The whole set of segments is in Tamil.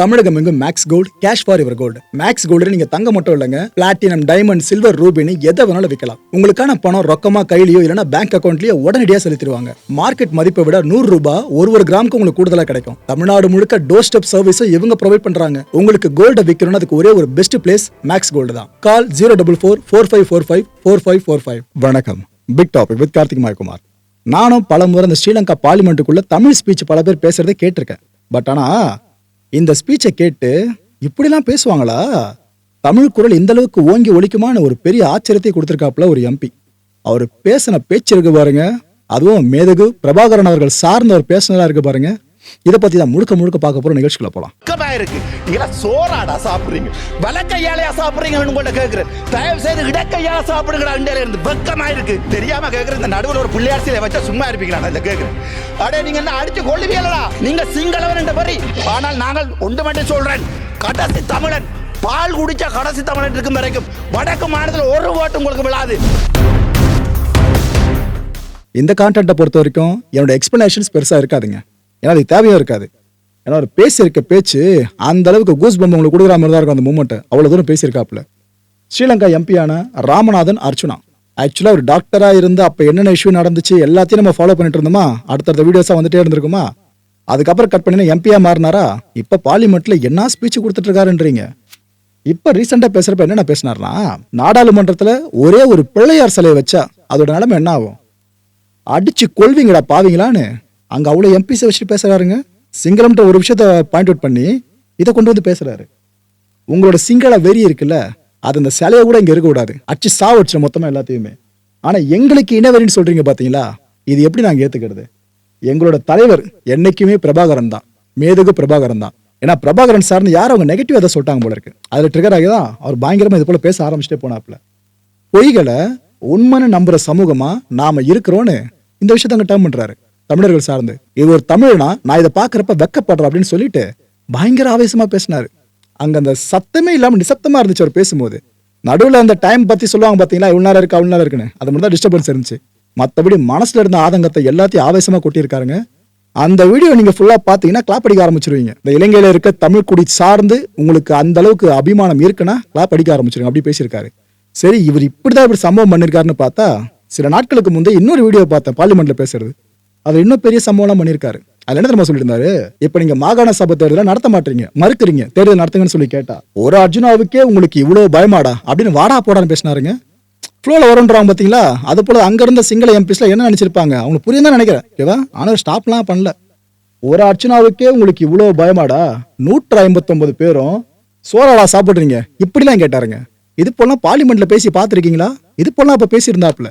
தமிழகம் எங்கும் மேக்ஸ் கோல்டு கேஷ் ஃபார் இவர் கோல்டு மேக்ஸ் கோல்டு நீங்க தங்க மட்டும் இல்லைங்க. பிளாட்டினம் டைமண்ட் சில்வர் ரூபினி எதை வேணாலும் விற்கலாம் உங்களுக்கான பணம் ரொக்கமா கையிலயோ இல்லைன்னா பேங்க் அக்கௌண்ட்லயோ உடனடியாக செலுத்திடுவாங்க. மார்க்கெட் மதிப்பை விட நூறு ரூபாய் ஒரு ஒரு கிராமுக்கு உங்களுக்கு கூடுதலா கிடைக்கும். தமிழ்நாடு முழுக்க டோர் ஸ்டெப் சர்வீஸும் இவங்க ப்ரொவைட் பண்றாங்க. உங்களுக்கு கோல்ட விற்கணும்னு அதுக்கு ஒரே ஒரு பெஸ்ட் பிளேஸ் மேக்ஸ் கோல்டு தான். Call zero double four four five four five four five four five வணக்கம். Big topic with Karthik Mayakumar நானும் பல முறை இந்த ஸ்ரீலங்கா பார்லிமெண்ட்டுக்குள்ள தமிழ் ஸ்பீச் பல பேர் பேசுறதை கேட்டிருக்கேன். பட் ஆனா இந்த ஸ்பீச்சை கேட்டு இப்படிலாம் பேசுவாங்களா? தமிழ் குரல் இந்த அளவுக்கு ஓங்கி ஒலிக்குமான ஒரு பெரிய ஆச்சரியத்தை கொடுத்துருக்காப்புல ஒரு எம்பி அவர் பேசின பேச்சு இருக்கு பாருங்க. அதுவும் மேதகு பிரபாகரன் அவர்கள் சார்ந்த ஒரு பேசுனதா இருக்கு பாருங்க. இதை பத்தி தான் முழுக்க முழுக்க பார்க்க போற நிகழ்ச்சிக்குள்ள போலாம். வெக்கமா இருக்கு. நீங்களா சோறாடா சாப்பிடுறீங்க. வலக்கையாலையா சாப்பிடுறீங்கன்னு உங்கள்ட்ட கேட்கிறேன் தயவு செய்து இடக்கையால சாப்பிடுங்கடா இண்டையில இருந்து வெக்கமா இருக்கு. தெரியாம கேட்கிறேன் இந்த நடுவில் ஒரு பிள்ளையார் சிலை வச்சா சும்மா இருப்பீங்களா? இந்த கேட்கிறேன் அடே நீங்க என்ன அடிச்சு கொள்ளுவீங்களா நீங்க சிங்களவன் என்ற பரி ஆனால் நாங்கள் ஒன்று மட்டும் சொல்றேன் கடைசி தமிழன் பால் குடிச்ச கடைசி தமிழன் இருக்கும் வரைக்கும் வடக்கு மாநிலத்தில் ஒரு ஓட்டு உங்களுக்கு விழாது. இந்த கான்டென்ட்டை பொறுத்த வரைக்கும் என்னோட எக்ஸ்பிளனேஷன்ஸ் பெருசா இருக்காதுங்க. ஏன்னா அதுக்கு தேவையும் இருக்காது. ஏன்னா அவர் பேசியிருக்க பேச்சு அந்த அளவுக்கு கூஸ் பம்பு உங்களுக்கு கொடுக்குற மாதிரி தான் இருக்கும் அந்த மூமெண்ட் அவ்வளோ தூரம் பேசியிருக்காப்புல. ஸ்ரீலங்கா எம்பியான ராமநாதன் அர்ச்சுனா. ஆக்சுவலாக ஒரு டாக்டராக இருந்து அப்போ என்னென்ன இஷ்யூ நடந்துச்சு எல்லாத்தையும் நம்ம ஃபாலோ பண்ணிட்டு இருந்தோமா? அடுத்தடுத்த வீடியோஸாக வந்துட்டே இருந்திருக்குமா? அதுக்கப்புறம் கட் பண்ணி எம்பியாக மாறினாரா? இப்போ பார்லிமெண்ட்டில் என்ன ஸ்பீச் கொடுத்துட்டு இருக்காருன்றீங்க? இப்ப பேசுகிறப்ப பேசுறப்ப என்னென்ன பேசினார்னா நாடாளுமன்றத்தில் ஒரே ஒரு பிள்ளையார் சிலையை வச்சா அதோட நிலைமை என்ன ஆகும்? அடிச்சு கொள்வீங்கடா பாவீங்களான்னு. அங்கே அவ்வளோ எம்பிஸை வச்சுட்டு பேசுகிறாருங்க சிங்களம்ன்ற ஒரு விஷயத்த பாயிண்ட் அவுட் பண்ணி இதை கொண்டு வந்து பேசுகிறாரு உங்களோட சிங்கள வெறி இருக்குல்ல அது அந்த சிலையை கூட இங்கே இருக்கக்கூடாது அச்சு அடிச்சு சாவடிச்சு மொத்தமாக எல்லாத்தையுமே. ஆனால் எங்களுக்கு இனவெறின்னு சொல்கிறீங்க பார்த்தீங்களா இது எப்படி நாங்கள் ஏற்றுக்கிறது எங்களோட தலைவர் என்றைக்குமே பிரபாகரன் தான். மேதகு பிரபாகரன் தான். ஏன்னா பிரபாகரன் சார்னு யார் அவங்க நெகட்டிவ் எதை சொல்லிட்டாங்க போல இருக்கு. அதில் ட்ரிகர் ஆகி தான் அவர் பயங்கரமாக இது போல பேச ஆரம்பிச்சிட்டே போனாப்ல பொய்களை உண்மைன்னு நம்புகிற சமூகமாக நாம் இருக்கிறோன்னு இந்த விஷயத்த அங்கே டேர்ம் பண்ணுறாரு தமிழர்கள் சார்ந்து. இது ஒரு தமிழ்னா நான் இதை பார்க்குறப்ப வெக்கப்படுறேன் அப்படின்னு சொல்லிட்டு பயங்கர ஆவேசமாக பேசினார். அங்கே அந்த சத்தமே இல்லாமல் நிசப்தமா இருந்துச்சு அவர் பேசும்போது. நடுவில் அந்த டைம் பற்றி சொல்லுவாங்க பார்த்தீங்களா இவ்வளோ நேரம் இருக்கு? அவ்வளோ நேரம் இருக்குன்னு. அது மட்டும் தான் டிஸ்டர்பன்ஸ் இருந்துச்சு. மற்றபடி மனசில் இருந்த ஆதங்கத்தை எல்லாத்தையும் ஆவேசமாக கொட்டியிருக்காருங்க. அந்த வீடியோ நீங்கள் ஃபுல்லாக பார்த்தீங்கன்னா கிளாப் அடிக்க ஆரம்பிச்சிருவீங்க. இந்த இலங்கையில் இருக்க தமிழ் குடி சார்ந்து உங்களுக்கு அந்த அளவுக்கு அபிமானம் இருக்குன்னா கிளாப் அடிக்க ஆரம்பிச்சிருங்க. அப்படி பேசியிருக்காரு. சரி இவர் இப்படி தான் இப்படி சம்பவம் பண்ணியிருக்காருன்னு பார்த்தா சில நாட்களுக்கு முந்தைய இன்னொரு வீடியோ பார்த்தேன் பார்லிமெண்ட்டில் பேசுறது. அவர் இன்னும் பெரிய சம்பவம்லாம் பண்ணியிருக்காரு. அதுல என்ன தெரியுமா சொல்லியிருந்தாரு? இப்ப நீங்க மாகாண சபை தேர்தலை நடத்த மாட்டீங்க. மறுக்கிறீங்க. தேர்தல் நடத்துங்கன்னு சொல்லி கேட்டா ஒரு அர்ஜுனாவுக்கே உங்களுக்கு இவ்வளவு பயமாடா? அப்படின்னு வாடா போடான்னு பேசினாருங்க. ஃப்ளோவில் வரும்ன்றாங்க பார்த்தீங்களா அது போல் அங்கே இருந்த சிங்கள எம்பிஸ்ல என்ன நினச்சிருப்பாங்க? அவங்க புரியும் தான் நினைக்கிறேன். ஓகேவா ஆனால் ஸ்டாப்லாம் பண்ணல. ஒரு அர்ச்சனாவுக்கே உங்களுக்கு இவ்வளோ பயமாடா? நூற்று ஐம்பத்தொம்பது பேரும் சோறாடா சாப்பிட்றீங்க. இப்படிலாம் கேட்டாருங்க. இது போலாம் பார்லிமெண்ட்ல பேசி பார்த்துருக்கீங்களா? இது போலாம் அப்போ பேசியிருந்தாப்புல.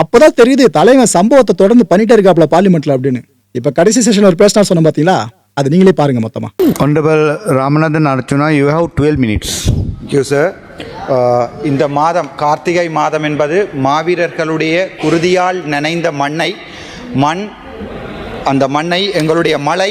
அப்பதான் தெரியுது தலைவன் சம்பவத்தை தொடர்ந்து பண்ணிட்டே இருக்காப்ல பார்லிமெண்ட்ல அப்படின்னு. இப்ப கடைசி செஷன் ஒரு பேசினா சொன்ன பாத்தீங்களா? அது நீங்களே பாருங்க மொத்தமா. Honorable Ramanathan Archana, you have 12 minutes. You sir இந்த மாதம் கார்த்திகை மாதம் என்பது மாவீரர்களுடைய குருதியால் நனைந்த மண்ணை மண் அந்த மண்ணை எங்களுடைய மழை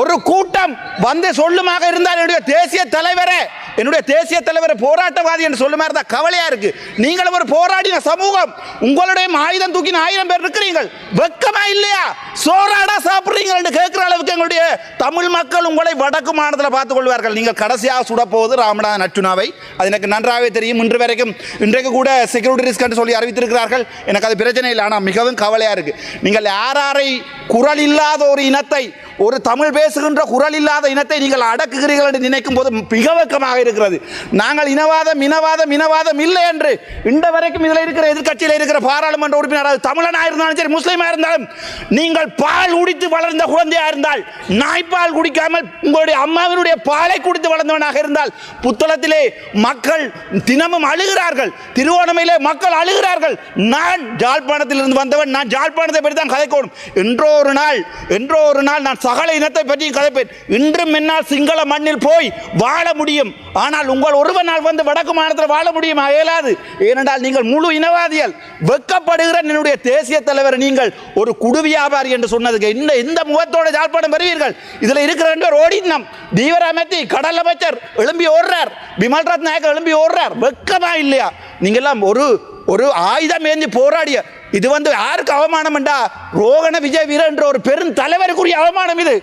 ஒரு கூட்டம் வந்து சொல்லுமாக இருந்தால் என்னுடைய தேசிய தலைவரே என்னுடைய தேசிய தலைவர் போராட்டவாதி என்று சொல்லுமா இருந்தால் கவலையா இருக்கு. நீங்களும் ஒரு போராடின சமூகம் உங்களுடைய ஆயுதம் தூக்கின ஆயிரம் பேர் இருக்கிறீர்கள் வெக்கமா இல்லையா? சோறாடா சாப்பிடுறீங்க என்று கேட்கிற அளவுக்கு எங்களுடைய தமிழ் மக்கள் உங்களை வடக்கு மாநிலத்தில் பார்த்துக் கொள்வார்கள். நீங்கள் கடைசியாக சுடப்போவது ராமநாதன் அச்சுனாவை அது எனக்கு நன்றாகவே தெரியும். இன்று வரைக்கும் இன்றைக்கு கூட செக்யூரிட்டி ரிஸ்க் என்று சொல்லி அறிவித்திருக்கிறார்கள். எனக்கு அது பிரச்சனை இல்லை. ஆனால் மிகவும் கவலையா இருக்கு. நீங்கள் யாராரை குரல் இல்லாத ஒரு இனத்தை ஒரு தமிழ் பேசுகின்ற குரல் இல்லாத இனத்தை நீங்கள் அடக்குகிறீர்கள் என்று நினைக்கும் போது மிக வெக்கமாக இருக்கிறது. நாங்கள் இனவாதம் இனவாதம் இனவாதம் இல்லை என்று இந்த வரைக்கும் இதில் இருக்கிற எதிர்கட்சியில் இருக்கிற பாராளுமன்ற உறுப்பினர் அது தமிழனாக இருந்தாலும் சரி முஸ்லீமாக இருந்தாலும் நீங்கள் பால் குடித்து வளர்ந்த குழந்தையாக இருந்தால் நாய்ப்பால் குடிக்காமல் உங்களுடைய அம்மாவினுடைய பாலை குடித்து வளர்ந்தவனாக இருந்தால் புத்தளத்திலே மக்கள் தினமும் அழுகிறார்கள். திருவோணமையிலே மக்கள் அழுகிறார்கள். நான் ஜாழ்ப்பாணத்திலிருந்து வந்தவன் நான் ஜாழ்ப்பாணத்தை பற்றி தான் கதைக்கணும். என்றோ ஒரு நாள் என்றோ ஒரு நாள் நான் சகல இனத்தை பற்றி கதைப்பேன். இன்றும் என்னால் சிங்கள மண்ணில் போய் வாழ முடியும். ஆனால் உங்கள் ஒருவனால் வந்து வடக்கு மாநிலத்தில் வாழ முடியுமா? இயலாது. ஏனென்றால் நீங்கள் முழு இனவாதிகள். வெக்கப்படுகிற என்னுடைய தேசிய தலைவர் நீங்கள் ஒரு குடு வியாபாரி என்று சொன்னதுக்கு இந்த இந்த முகத்தோட ஜாழ்ப்பாணம் வருவீர்கள். இதில் இருக்கிற ரெண்டு பேர் ஓடினம் தீவிரமத்தி கடல் அமைச்சர் எழும்பி ஓடுறார். பிமல் ரத் நாயக்கர் எழும்பி ஓடுறார். வெக்கமா இல்லையா? நீங்கெல்லாம் ஒரு ஒரு ஆயுதம் ஏந்தி போராடிய இது வந்து யாருக்கு அவமானம் என்றா ரோகண விஜய் வீர என்ற ஒரு பெரும் தலைவருக்குரிய அவமானம் இது.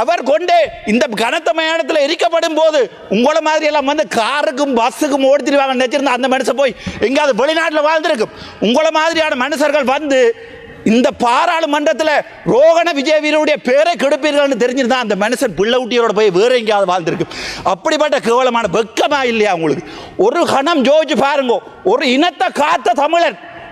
அவர் கொண்டே இந்த கனத்த மயானத்தில் எரிக்கப்படும் போது உங்களை மாதிரி எல்லாம் வந்து காருக்கும் பஸ்ஸுக்கும் ஓடித்திருவாங்க நினைச்சிருந்தா அந்த மனுஷன் போய் எங்கேயாவது வெளிநாட்டில் வாழ்ந்திருக்கும். உங்களை மாதிரியான மனுஷர்கள் வந்து இந்த பாராளுமன்றத்தில் ரோகண விஜய வீரருடைய பேரை கெடுப்பீர்கள்னு தெரிஞ்சிருந்தா அந்த மனுஷன் பிள்ளை ஊட்டியோட போய் வேற எங்கேயாவது வாழ்ந்திருக்கு. அப்படிப்பட்ட கேவலமான வெக்கமா இல்லையா உங்களுக்கு? ஒரு கணம் ஜோதிச்சு பாருங்க. ஒரு இனத்தை காத்த தமிழன்.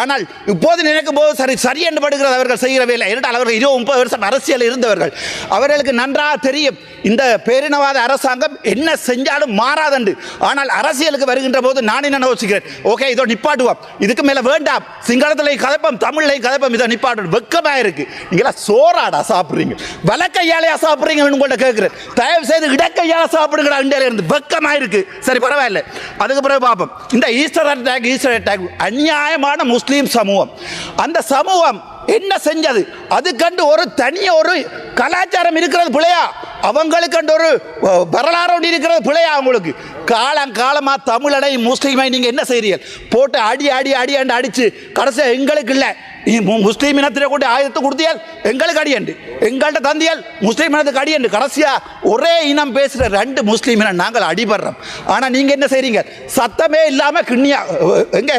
ஆனால் இப்போது நினைக்கும் போது சரி சரி என்று படுகிறது அவர்கள் செய்கிற வேலை. என்றால் அவர்கள் இருபது முப்பது வருஷம் அரசியல் இருந்தவர்கள். அவர்களுக்கு நன்றாக தெரியும் இந்த பேரினவாத அரசாங்கம் என்ன செஞ்சாலும் மாறாதண்டு ஆனால் அரசியலுக்கு வருகின்ற போது நான் என்ன யோசிக்கிறேன்? ஓகே இதோ நிப்பாட்டுவோம். இதுக்கு மேலே வேண்டாம். சிங்களத்திலையும் கதப்பம் தமிழ்லையும் கதப்பம் இதை நிப்பாட்டு. வெக்கமாக இருக்கு. நீங்களா சோறாடா சாப்பிட்றீங்க. வலக்கையாலையா சாப்பிட்றீங்கன்னு உங்கள்ட்ட கேட்குறேன். தயவு செய்து இடக்கையால சாப்பிடுங்கடா இந்தியாவில் இருந்து. வெக்கமாக இருக்கு. சரி பரவாயில்ல. அதுக்கு பிறகு பார்ப்போம். இந்த ஈஸ்டர் அட்டாக் ஈஸ்டர் அட்டாக் அநியாயமான முஸ்லீம் முஸ்லீம் சமூகம். அந்த சமூகம் என்ன செஞ்சது? அதுக்கண்டு ஒரு தனிய ஒரு கலாச்சாரம் இருக்கிறது பிள்ளையா? அவங்களுக்கு ஒரு வரலாறு ஒன்று இருக்கிறது பிள்ளையா அவங்களுக்கு? காலம் காலமாக தமிழனை முஸ்லீமை நீங்கள் என்ன செய்றீர்கள்? போட்டு அடி அடி அடி அண்டு அடித்து கடைசியாக எங்களுக்கு இல்லை. நீ முஸ்லீம் இனத்திலே கொண்டு ஆயுதத்தை கொடுத்தியால் எங்களுக்கு அடியண்டு எங்கள்கிட்ட தந்தியால் முஸ்லீம் இனத்துக்கு அடியண்டு கடைசியாக ஒரே இனம் பேசுகிற ரெண்டு முஸ்லீம் இனம் நாங்கள் அடிபடுறோம். ஆனால் நீங்கள் என்ன செய்கிறீங்க சத்தமே இல்லாமல் கிண்ணியா எங்கே?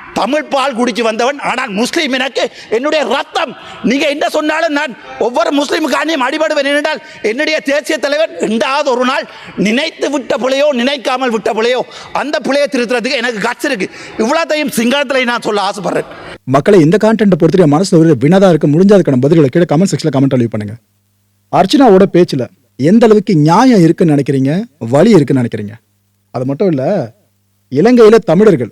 தமிழ் பால் குடிச்சு வந்தவன். ஆனால் முஸ்லீம் எனக்கு என்னுடைய ரத்தம். நீங்க என்ன சொன்னாலும் நான் ஒவ்வொரு முஸ்லீமுக்காண்டியும் அடிபடுவேன் என்றால் என்னுடைய தேசிய தலைவர் ரெண்டாவது ஒரு நாள் நினைத்து விட்ட பிள்ளையோ நினைக்காமல் விட்ட பிள்ளையோ அந்த பிள்ளையை திருத்துறதுக்கு எனக்கு கட்சி இருக்கு. இவ்வளோத்தையும் சிங்களத்தில் நான் சொல்ல ஆசைப்படுறேன். மக்களை இந்த கான்டென்ட்டை பொறுத்து என் ஒரு வினதா இருக்க முடிஞ்சதுக்கான பதில்களை கீழே கமெண்ட் செக்ஷன்ல கமெண்ட் அழிவு பண்ணுங்க. அர்ச்சனாவோட பேச்சில் எந்த அளவுக்கு நியாயம் இருக்குன்னு நினைக்கிறீங்க? வழி இருக்குன்னு நினைக்கிறீங்க? அது மட்டும் இல்லை இலங்கையில் தமிழர்கள்